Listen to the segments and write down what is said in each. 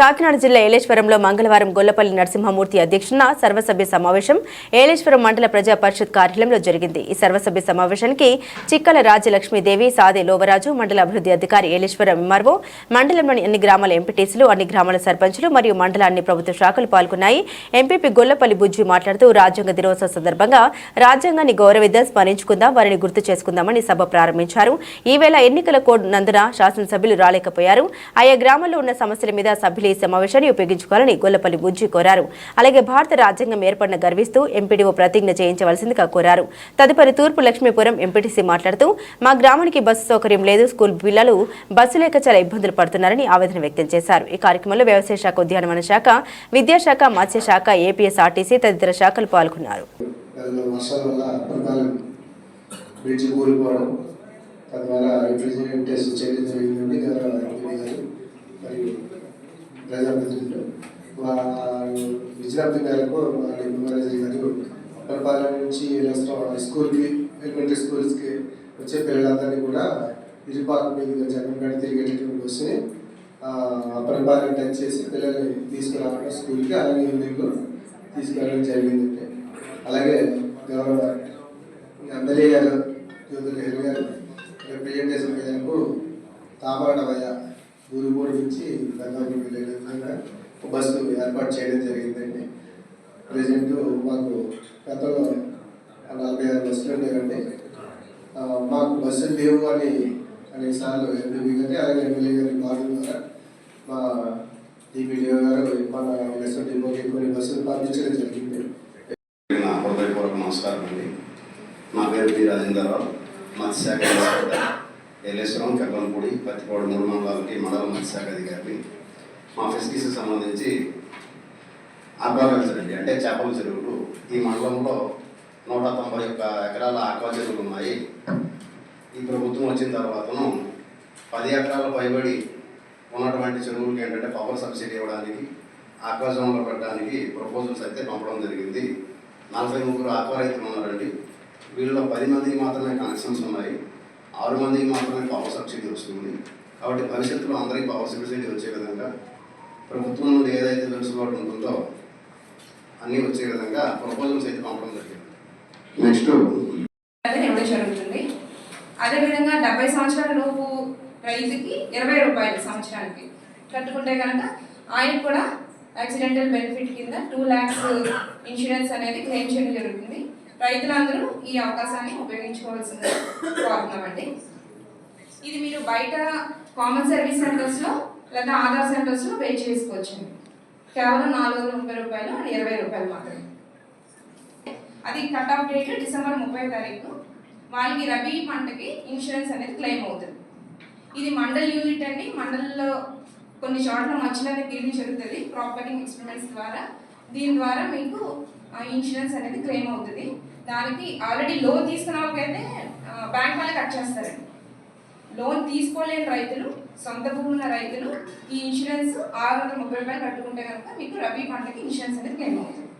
కాకినాడ జిల్లా ఏలేశ్వరంలో మంగళవారం గొల్లపల్లి నరసింహమూర్తి అధ్యక్షున సర్వసభ్య సమావేశం ఏలేశ్వరం మండల ప్రజా పరిషత్ కార్యాలయంలో జరిగింది. ఈ సర్వసభ్య సమావేశానికి చిక్కల రాజ్యలక్ష్మీదేవి సాదే లోవరాజు మండల అభివృద్ధి అధికారి ఏలేశ్వరం ఎంఆర్ఓ మండలంలోని అన్ని గ్రామాల ఎంపీటీసీలు అన్ని గ్రామాల సర్పంచులు మరియు మండల అన్ని ప్రభుత్వ శాఖలు పాల్గొన్నాయి. ఎంపీపీ గొల్లపల్లి బుజ్జి మాట్లాడుతూ రాజ్యాంగ దినోత్సవ సందర్భంగా రాజ్యాంగాన్ని గౌరవిద్దాం స్మరించుకుందాం వారిని గుర్తు చేసుకుందామని సభ ప్రారంభించారు. ఈవేళ ఎన్నికల కోడ్ నందున శాసనసభ్యులు రాలేకపోయారు. ఆయా గ్రామాల్లో ఉన్న సమస్యల మీద సభ్యులు ఈ సమావేశాన్ని ఉపయోగించుకోవాలని గొల్లపల్లి బుజ్జి కోరారు. అలాగే భారత రాజ్యాంగం ఏర్పడిన గర్విస్తూ ఎంపీడీఓ ప్రతిజ్ఞ చేయించవలసిందిగా కోరారు. తదుపరి తూర్పు లక్ష్మీపురం ఎంపీటీసీ మాట్లాడుతూ మా గ్రామానికి బస్సు సౌకర్యం లేదు స్కూల్ పిల్లలు బస్సు లేక చాలా ఇబ్బందులు పడుతున్నారని ఆవేదన వ్యక్తం చేశారు. ఈ కార్యక్రమంలో వ్యవసాయ శాఖ ఉద్యానవన శాఖ విద్యాశాఖ మత్స్యశాఖ ఏపీఎస్ఆర్టీసీ తదితర శాఖలు పాల్గొన్నారు. బ్రిడ్జ్ కూలిపోవడం తద్వారా రిప్రజెంటేటివ్ టెస్ట్ చేయడం జరిగిందండి గౌరవ ఎంపీ గారు. మరియు ప్రజాప్రతినిధులు వారు విజ్ఞప్తి మేరకు మా డిప్యూటీ గారు అప్పటిపాలెం నుంచి స్కూల్కి ఎలిమెంటరీ స్కూల్స్కి వచ్చే పిల్లలందరినీ కూడా ఇరుపాకు మీదుగా జగన్గడ తిరిగేటటువంటి బస్సుని అప్పటిపాలెం టచ్ చేసి పిల్లల్ని తీసుకురావడం స్కూల్కి అలాగే ఈవినింగ్ తీసుకురావడం జరిగిందండి. అలాగే గౌరవ ఎమ్మెల్యే గారు జ్యోతుల నెహ్రూ గారు రిప్రజెంటేషన్ మేరకు తాపాడవయ్య ఊరుగూరు నుంచి గంగాపురం వెళ్ళే విధంగా ఒక బస్సు ఏర్పాటు చేయడం జరిగిందండి. ప్రజెంట్ మాకు గతంలో నలభై ఆరు బస్సులు ఉండేవండి. మాకు బస్సులు లేవు అని అనేసార్లు ఎంపీ గారి అలాగే ఎమ్మెల్యే గారి బాధ్యత ద్వారా మా డిపిడిఓ గారు మన ఎస్ఎన్ డిపోకి కొన్ని బస్సులు పంపించడం జరిగింది. నా హృదయపూర్వక నమస్కారం అండి. నా పేరు పి రాజేంద్రరావు. మత్స్యశాఖ ఏలేశ్వరం కర్లంపూడి పత్తిపాడు మూడు మండలాలకి మండల మత్స్యశాఖ అధికారిని మా ఫెసిలిటీస్కి సంబంధించి ఆక్వాకల్చర్ అండి. అంటే చేపల చెరువులు. ఈ మండలంలో నూట తొంభై ఒక్క ఎకరాల ఆక్వా చెరువులు ఉన్నాయి. ఈ ప్రభుత్వం వచ్చిన తర్వాతను పది ఎకరాల పైబడి ఉన్నటువంటి చెరువులకి ఏంటంటే పవర్ సబ్సిడీ ఇవ్వడానికి ఆక్వా జోన్లో పెట్టడానికి ప్రపోజల్స్ అయితే పంపడం జరిగింది. నలభై ముగ్గురు ఆక్వా రైతులు ఉన్నారండి. వీళ్ళలో పది మందికి మాత్రమే కనెక్షన్స్ ఉన్నాయి. ఆరు మందికి మాత్రమే పవర్ సబ్సిడీ వస్తుంది కాబట్టి భవిష్యత్తులో అందరికీ పవర్ సబ్సిడీ వచ్చే విధంగా ప్రభుత్వం నుండి ఏదైతే వెలుసుబాటు ఉంటుందో అన్నీ వచ్చే విధంగా ప్రపోజల్స్ అయితే పంపడం జరిగింది. నెక్స్ట్ జరుగుతుంది? అదేవిధంగా డెబ్బై సంవత్సరాల లోపు రైతుకి ఇరవై రూపాయలు సంవత్సరానికి కట్టుకుంటే కనుక ఆయన కూడా యాక్సిడెంటల్ బెనిఫిట్ కింద టూ ల్యాక్స్ ఇన్సూరెన్స్ అనేది క్లెయిమ్ చేయడం జరుగుతుంది. రైతులందరూ ఈ అవకాశాన్ని ఉపయోగించుకోవాల్సింది కోరుతున్నామండి ఇది మీరు బయట కామన్ సర్వీస్ సెంటర్స్లో లేదా ఆధార్ సెంటర్స్లో పే చేసుకోవచ్చు కేవలం నాలుగు వందల ముప్పై రూపాయలు అండ్ ఇరవై రూపాయలు మాత్రమే. అది కట్ ఆఫ్ డేట్ డిసెంబర్ ముప్పై తారీఖు వాళ్ళకి రబీ పంటకి ఇన్సూరెన్స్ అనేది క్లెయిమ్ అవుతుంది. ఇది మండల్ యూనిట్ అండి. మండల్లో కొన్ని చోట్ల మధ్యలోనే తిరిగి జరుగుతుంది. ప్రాపర్టీ ఎక్స్పెరిమెంట్స్ ద్వారా దీని ద్వారా మీకు ఇన్సూరెన్స్ అనేది క్లెయిమ్ అవుతుంది. దానికి ఆల్రెడీ లోన్ తీసుకున్న వాళ్ళకైతే బ్యాంక్ వాళ్ళకి కట్ చేస్తారండి. లోన్ తీసుకోలేని రైతులు సొంత భూమి ఉన్న రైతులు ఈ ఇన్సూరెన్స్ ఆరు వందల ముప్పై రూపాయలు కట్టుకుంటే కనుక మీకు రబీ పంటకి ఇన్సూరెన్స్ అనేది క్లెయిమ్ అవుతుంది.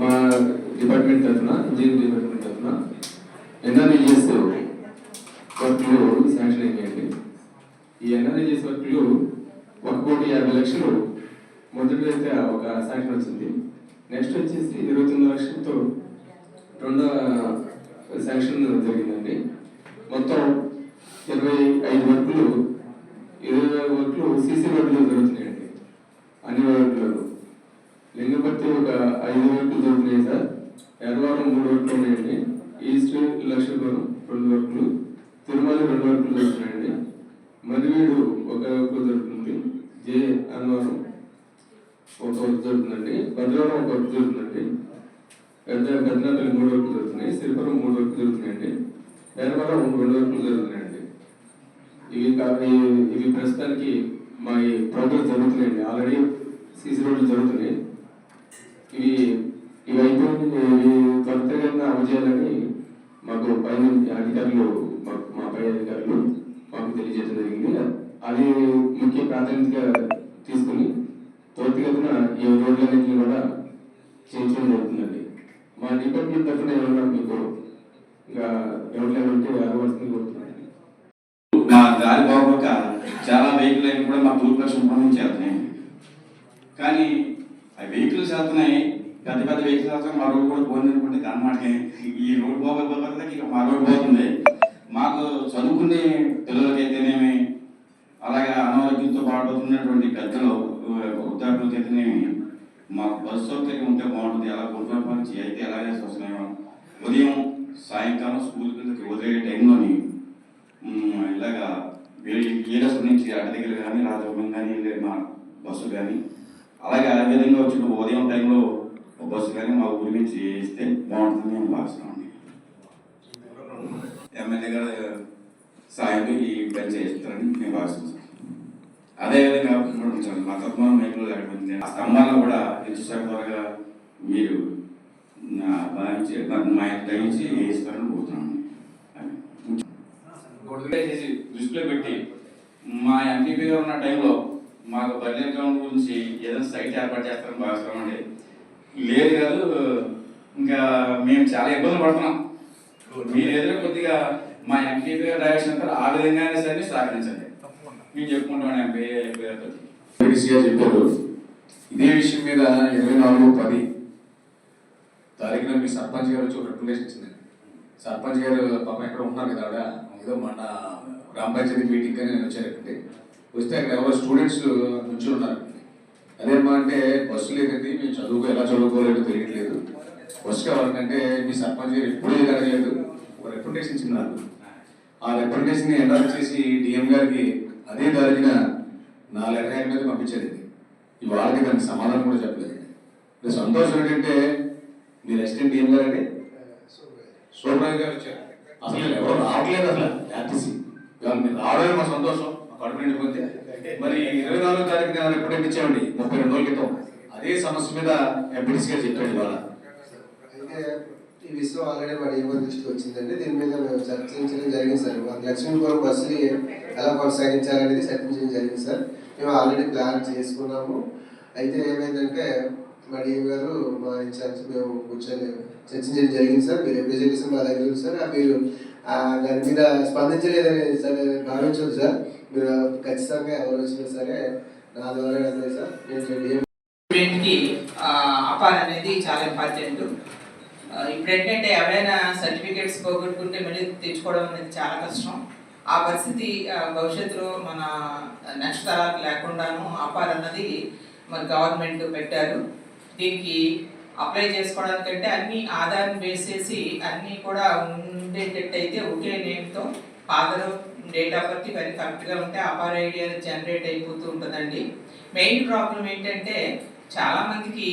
మా డిపార్ట్మెంట్ తరఫున ఇంజనీరింగ్ డిపార్ట్మెంట్ తరఫున ఎన్ఆర్ఈఎస్ వర్క్లు శాంక్షన్ అయ్యాయండి ఈ ఎన్ఆర్ఈఎస్ వర్క్లు ఒక కోటి యాభై లక్షలు మొదటి అయితే ఒక శాంక్షన్ వచ్చింది. నెక్స్ట్ వచ్చేసి ఇరవై తొమ్మిది లక్షలతో రెండో శాంక్షన్ జరిగిందండి. మొత్తం ఇరవై ఐదు వర్కులు ఇరవై వర్కులు సీసీ రోడ్లు జరుగుతున్నాయండి. అన్ని వర్క్లు లింగపర్తి ఒక ఐదు వర్కులు జరుగుతున్నాయి సార్. ఎర్రవరం మూడు వర్కులు ఉన్నాయండి. ఈస్ట్ లక్షపురం రెండు వర్కులు తిరుమల రెండు వర్కులు జరుగుతున్నాయండి. మరివీడు ఒక వర్క్ అన్నారు. అన్నవరం ఒక వర్క్ జరుగుతుందండి. భద్రవరం ఒక వర్క్ జరుగుతుందండి. పెద్ద పెద్దపల్లి మూడు వరకు జరుగుతున్నాయి. శ్రీపురం మూడు వరకు జరుగుతున్నాయండి. ఎర్రవరం రెండు వర్కులు జరుగుతున్నాయండి. ఇవి ఇవి- ప్రస్తుతానికి మా ఈ ప్రోగ్రెస్ జరుగుతున్నాయండి. ఆల్రెడీ సీసీ రోడ్లు జరుగుతున్నాయి. ఇవి ఇవి అయిపోయి ఇవి త్వరితగతిన అమలు చేయాలని మాకు పైన అధికారులు మాకు మా పై అధికారులు మాకు తెలియజేయడం జరిగింది. అది ముఖ్య ప్రాధాన్యతగా వ్యక్తిగతంగా ఈ రోడ్లన్నింటినీ కూడా చేయించడం జరుగుతుందండి. మా డిపార్ట్మెంట్ తరఫున ఏమన్నా మీకు ఇంకా ఎవరికైనా ఉంటే అడగవలసింది కోరుతున్నాను మా దారి బాగోక చాలా వెహికల్ అయినా కూడా మా తూర్పు నుంచి వెళ్తున్నాయి కానీ ఆ వెహికల్స్ వెళ్తున్నాయి. పెద్ద పెద్ద వెహికల్స్ వెళ్తున్నాయి. మా రోడ్డు కూడా పోయింది అనుకుంటే దాని మాటకి ఈ రోడ్డు బాగోకపోతే ఇక మా రోడ్డు పోతుంది. మాకు చదువుకునే పిల్లలకైతేనేమి అలాగే అనారోగ్యంతో బాధపడుతున్నటువంటి పెద్దలు వృద్ధార్థులకి అయితేనేమి మాకు బస్సు సౌకర్యం ఉంటే బాగుంటుంది. అలా గురువారం నుంచి అయితే ఎలాగే వస్తున్నాయో ఉదయం సాయంకాలం స్కూల్ కిందకి వదిలే టైంలోని ఇలాగా ఏలస్ నుంచి అడ్డ దగ్గర కానీ రాజభవన్ కానీ మా బస్సు కానీ అలాగే ఆ విధంగా వచ్చిన ఉదయం టైంలో ఒక బస్సు కానీ మా ఊరి నుంచి ఇస్తే బాగుంటుంది మేము భావిస్తున్నామండి ఎమ్మెల్యే గారు సాయంతో ఈ పని చేస్తారని మేము భావిస్తున్నాం అదేవిధంగా మా తత్వం మైకులు లేకపోతే ఆ స్తంభాలను కూడా ఎంతసేపు త్వరగా మీరు నా భావించి మా నుంచి వేస్తారని కోరుతున్నాను చేసి దృష్టిలో పెట్టి మా ఎంపీపీ గారు ఉన్న టైంలో మాకు బర్లే గ్రౌండ్ గురించి ఏదైనా సైట్ ఏర్పాటు చేస్తారని భావిస్తామండి లేదు కాదు ఇంకా మేము చాలా ఇబ్బంది పడుతున్నాం. మీరు ఏదైనా కొద్దిగా మా ఎంపీపీ గారు డైరెక్షన్ ఆ విధంగానే సరే సహకరించండి. మేము చెప్పుకుంటాం ఎంపీ కేసీఆర్ చెప్పారు. ఇదే విషయం మీద ఇరవై నాలుగు పది తారీఖున మీ సర్పంచ్ గారు వచ్చి ఒక రిప్రజెంటేషన్ ఇచ్చింది. సర్పంచ్ గారు పాపం ఎక్కడ ఉన్నారు కదా ఆవిడ ఏదో మన గ్రామ పంచాయతీ మీటింగ్ అని వచ్చారంటే వస్తే అక్కడ ఎవరో స్టూడెంట్స్ నుంచి ఉన్నారు. అదేమా అంటే బస్సు లేదండి మేము చదువుకో ఎలా చదువుకోలేదో తెలియట్లేదు. బస్సు కావాలంటే మీ సర్పంచ్ గారు ఎప్పుడూ ఇది అడగలేదు ఒక రిప్రజెంటేషన్ ఇచ్చింది నాకు. ఆ రిప్రజెంటేషన్ ఎలా చేసి డిఎం గారికి అదే దారిన నా లెటర్ హ్యాండ్ మీద పంపించారు ఈ వాళ్ళకి దానికి సమాధానం కూడా చెప్పలేదు సంతోషం ఏంటంటే మీరు అసిస్టెంట్ డిఎం గారు అండి సూపర్వైజర్ గారు వచ్చారు. అసలు నేను ఎవరు రావట్లేదు అసలు ఆర్టీసీ ఇవాళ మీరు రావడమే మా సంతోషం మా కడుపు నిండిపోతే మరి ఇరవై నాలుగో తారీఖు నేను రిప్రజెంట్ ఇచ్చామండి ముప్పై రెండు రోజుల క్రితం. అదే సమస్య మీద ఎంపీడీసీ గారు చెప్పాడు ఇవాళ. ఈ విషయం ఆల్రెడీ డిఓ దృష్టికి వచ్చిందండి. దీని మీద మేము చర్చించడం జరిగింది సార్. లక్ష్మీపురం బస్సుని ఎలా కొనసాగించాలనేది చర్చించడం జరిగింది సార్. మేము ఆల్రెడీ ప్లాన్ చేసుకున్నాము. అయితే ఏమైందంటే మా గారు మా ఇన్ఛార్జ్ మేము కూర్చొని చర్చించడం జరిగింది సార్. మీరు రిప్రజెంటేషన్ మా దగ్గర ఉంది సార్. మీరు దాని మీద స్పందించలేదని సరే భావించదు సార్. మీరు ఖచ్చితంగా ఎవరు వచ్చినా సరే నా ద్వారా సార్. నేను అపార్ అనేది చాలా ఇంపార్టెంట్. ఇప్పుడు ఏంటంటే ఎవరైనా సర్టిఫికేట్స్ పోగొట్టుకుంటే మళ్ళీ తెచ్చుకోవడం అనేది చాలా కష్టం. ఆ పరిస్థితి భవిష్యత్తులో మన నెక్స్ట్ తరాలకు లేకుండాను ఆపాలన్నది అన్నది మన గవర్నమెంట్ పెట్టారు. దీనికి అప్లై చేసుకోవడానికంటే అన్ని ఆధార్ బేస్ చేసి అన్నీ కూడా ఉండేటట్టు అయితే ఒకే నేమ్తో ఆధార్ డేట్ ఆఫ్ బర్త్ ఇవన్నీ కరెక్ట్గా ఉంటే అపార్ ఐడియా జనరేట్ అయిపోతూ ఉంటుందండి. మెయిన్ ప్రాబ్లం ఏంటంటే చాలామందికి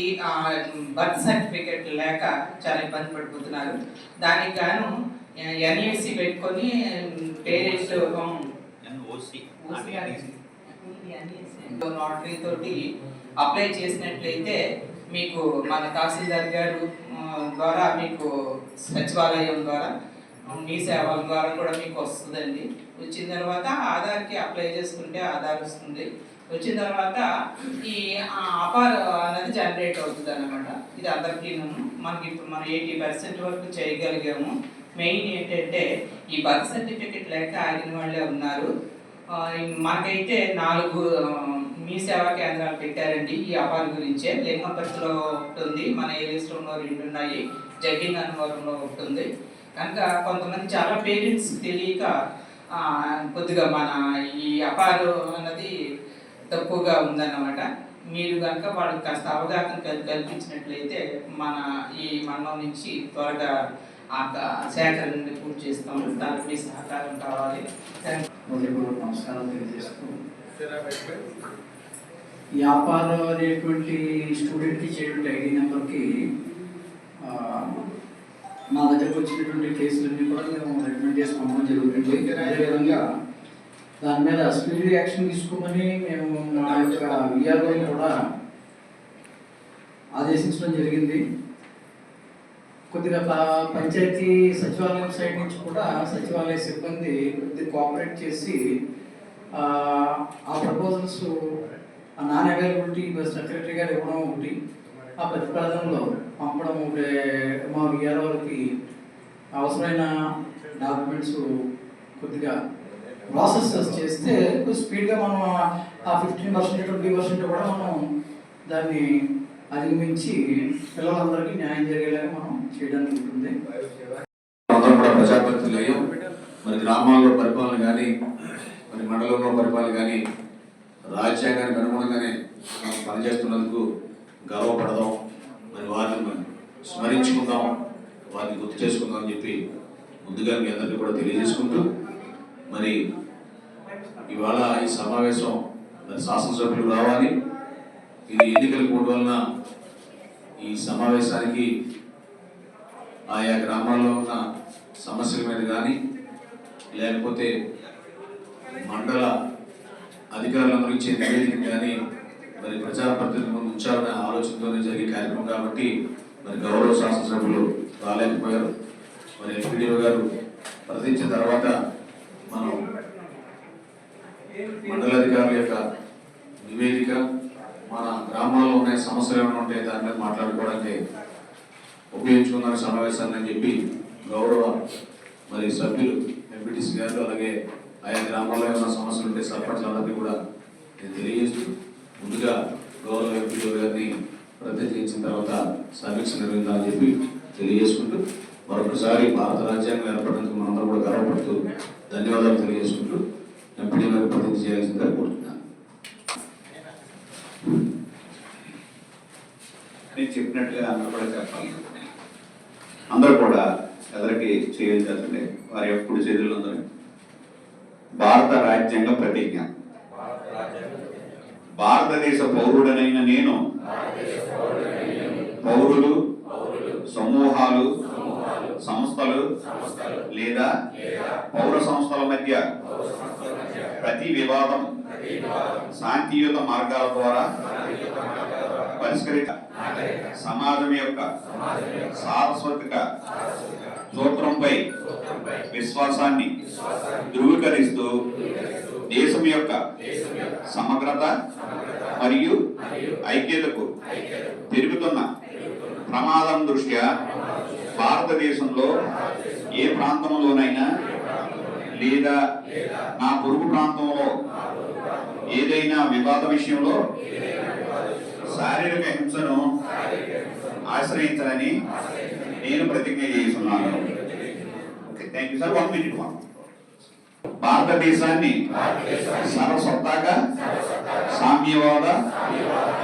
బర్త్ సర్టిఫికెట్ లేక చాలా ఇబ్బంది పడిపోతున్నారు. దానికి గాను ఎన్ఈసి పెట్టుకొని పేరెంట్స్ లాటరీ తోటి అప్లై చేసినట్లయితే మీకు మన తహసీల్దార్ గారు ద్వారా మీకు సచివాలయం ద్వారా మీ సేవల ద్వారా కూడా మీకు వస్తుందండి. వచ్చిన తర్వాత ఆధార్కి అప్లై చేసుకుంటే ఆధార్ వస్తుంది. వచ్చిన తర్వాత ఈ అపార్ అనేది జనరేట్ అవుతుంది అనమాట ఇది అందరికీ మనకి ఇప్పుడు మనం ఎయిటీ పర్సెంట్ వరకు చేయగలిగాము. మెయిన్ ఏంటంటే ఈ బర్త్ సర్టిఫికెట్ లేక ఆగిన వాళ్ళే ఉన్నారు. మాకైతే మనకైతే నాలుగు మీ సేవా కేంద్రాలు పెట్టారండి ఈ అపార్ గురించే. లింగపర్తిలో ఒకటి ఉంది మన ఏరియాస్లో రెండు ఉన్నాయి జగ్గిన్ అన్నవరంలో ఒకటి ఉంది. కనుక కొంతమంది చాలా పేరెంట్స్ తెలియక కొద్దిగా మన ఈ అపారు అన్నది తక్కువగా ఉందన్నమాట. మీరు కనుక వాళ్ళకి కాస్త అవగాహన కల్- కల్పించినట్లయితే మన ఈ మండలం నుంచి త్వరగా ఆ సేకరణ పూర్తి చేస్తాం. దానికి మీ సహకారం కావాలి. థాంక్స్. హృదయపూర్వక నమస్కారం తెలియజేస్తూ. వ్యాపారం అనేటువంటి స్టూడెంట్కి ఇచ్చేటువంటి ఐడి నెంబర్కి మా దగ్గరకు వచ్చినటువంటి కేసులన్నీ కూడా మేము రికమెండ్ చేసి పంపడం జరుగుతుంది అదేవిధంగా దాని మీద స్పీడ్ యాక్షన్ తీసుకోమని మేము మా యొక్క విఆర్ఓని కూడా ఆదేశించడం జరిగింది. కొద్దిగా పంచాయతీ సచివాలయం సైడ్ నుంచి కూడా సచివాలయ సిబ్బంది కొద్దిగా కోఆపరేట్ చేసి ఆ, ప్రపోజల్స్ నాన్ అవైలబిలిటీ సెక్రటరీ గారు ఇవ్వడం ఒకటి ఆ ప్రతిపాదనలో పంపడం ఒకటి మా విఆర్ వాళ్ళకి అవసరమైన డాక్యుమెంట్స్ కొద్దిగా ప్రాసెస్ చేస్తే స్పీడ్గా మనం ఆ ఫిఫ్టీన్ పర్సెంట్ ట్వంటీ పర్సెంట్ కూడా మనం దాన్ని అధిగమించి పిల్లలందరికీ న్యాయం జరిగేలాగా మనం చేయడానికి ఉంటుంది అందరం కూడా ప్రజాప్రతినిధులు అయ్యాం. మరి గ్రామాల్లో పరిపాలన కానీ మరి మండలంలో పరిపాలన కానీ రాజ్యాంగానికి అనుగుణంగానే మనం పనిచేస్తున్నందుకు గర్వపడదాం. మరి వారిని స్మరించుకుందాం వారిని గుర్తు చేసుకుందాం అని చెప్పి ముందుగా మీ అందరికీ కూడా తెలియజేసుకుంటూ మరి ఇవాళ ఈ సమావేశం మరి శాసనసభ్యులు రావాలి. ఇది ఎన్నికల కోడ్ వలన ఈ సమావేశానికి ఆయా గ్రామాల్లో ఉన్న సమస్యల మీద కానీ లేకపోతే మండల అధికారుల గురించి నివేదిక కానీ మరి ప్రజాప్రతినిధుల ముందు ఉంచాలనే ఆలోచనతోనే జరిగే కార్యక్రమం కాబట్టి మరి గౌరవ శాసనసభ్యులు రాలేకపోయారు. మరి ఎంపీడీఓ గారు ప్రకటించిన తర్వాత మనం మండలాధికారుల యొక్క గ్రామాల్లో ఉన్న సమస్యలు ఏమైనా ఉంటే దాని మీద మాట్లాడుకోవడానికి ఉపయోగించుకున్న సమావేశాన్ని అని చెప్పి గౌరవ మరి సభ్యులు ఎంపీటీసీ గారు అలాగే ఆయా గ్రామాల్లో ఏమైనా సమస్యలు ఉంటే సర్పంచ్లందరికీ కూడా నేను తెలియజేస్తూ ముందుగా గౌరవ ఎంపీ గారిని ప్రతినిధించిన తర్వాత సమీక్ష నిర్వహించాలని చెప్పి తెలియజేసుకుంటూ మరొకసారి భారత రాజ్యాంగం ఏర్పడినందుకు మనందరం కూడా గర్వపడుతూ ధన్యవాదాలు తెలియజేసుకుంటూ ఎంపీడీ గారు ప్రతినిధి చేయాల్సిందిగా కోరుతున్నాను. నేను చెప్పినట్టుగా అందరూ కూడా చెప్పాలి. అందరూ కూడా ఎదరికి చేయాల్సిందే వారి యొక్క కుడి చేతుల్లో భారత రాజ్యాంగ ప్రతిజ్ఞ. భారతదేశ పౌరుడనైన నేను పౌరులు సమూహాలు సంస్థలు లేదా పౌర సంస్థల మధ్య ప్రతి వివాదం శాంతియుత మార్గాల ద్వారా పరిష్కరిత సమాజం యొక్క సారస్వతిక సూత్రంపై విశ్వాసాన్ని ధృవీకరిస్తూ దేశం యొక్క సమగ్రత మరియు ఐక్యతకు పెరుగుతున్న ప్రమాదం దృష్ట్యా భారతదేశంలో ఏ ప్రాంతంలోనైనా లేదా నా పొరుగు ప్రాంతంలో ఏదైనా వివాద విషయంలో శారీరక హింసను ఆశ్రయించాలని నేను ప్రతిజ్ఞ చేస్తున్నాను. Okay thank you sir one minute one భారతదేశాన్ని సర్వసత్తాక సామ్యవాద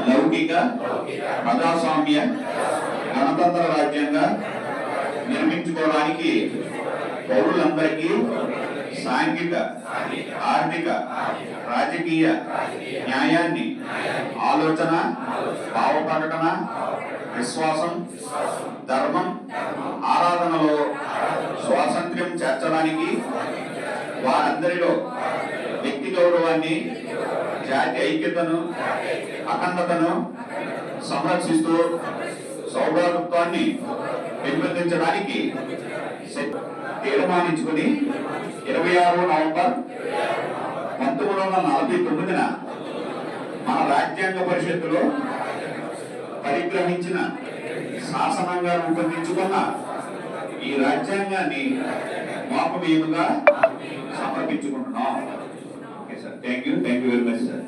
లౌకిక ప్రజాస్వామ్య గణతంత్ర రాజ్యంగా నిర్మించుకోవడానికి పౌరులందరికీ సాంఘిక ఆర్థిక రాజకీయ న్యాయాన్ని ఆలోచన భావ ప్రకటన విశ్వాసం ధర్మం ఆరాధనలో స్వాతంత్ర్యం చేర్చడానికి వారందరిలో వ్యక్తి గౌరవాన్ని జాతి ఐక్యతను అఖండతను సంరక్షిస్తూ సౌభ్రాతృత్వాన్ని పెంపొందించడానికి తీర్మానించుకుని ఇరవై ఆరు నవంబర్ పంతొమ్మిది వందల నలభై తొమ్మిదిన మన రాజ్యాంగ పరిషత్తులో పరిగ్రహించిన శాసనంగా రూపొందించుకున్న ఈ రాజ్యాంగాన్ని మాకు మేముగా సమర్పించుకుంటున్నాం. Okay sir thank you thank you very much sir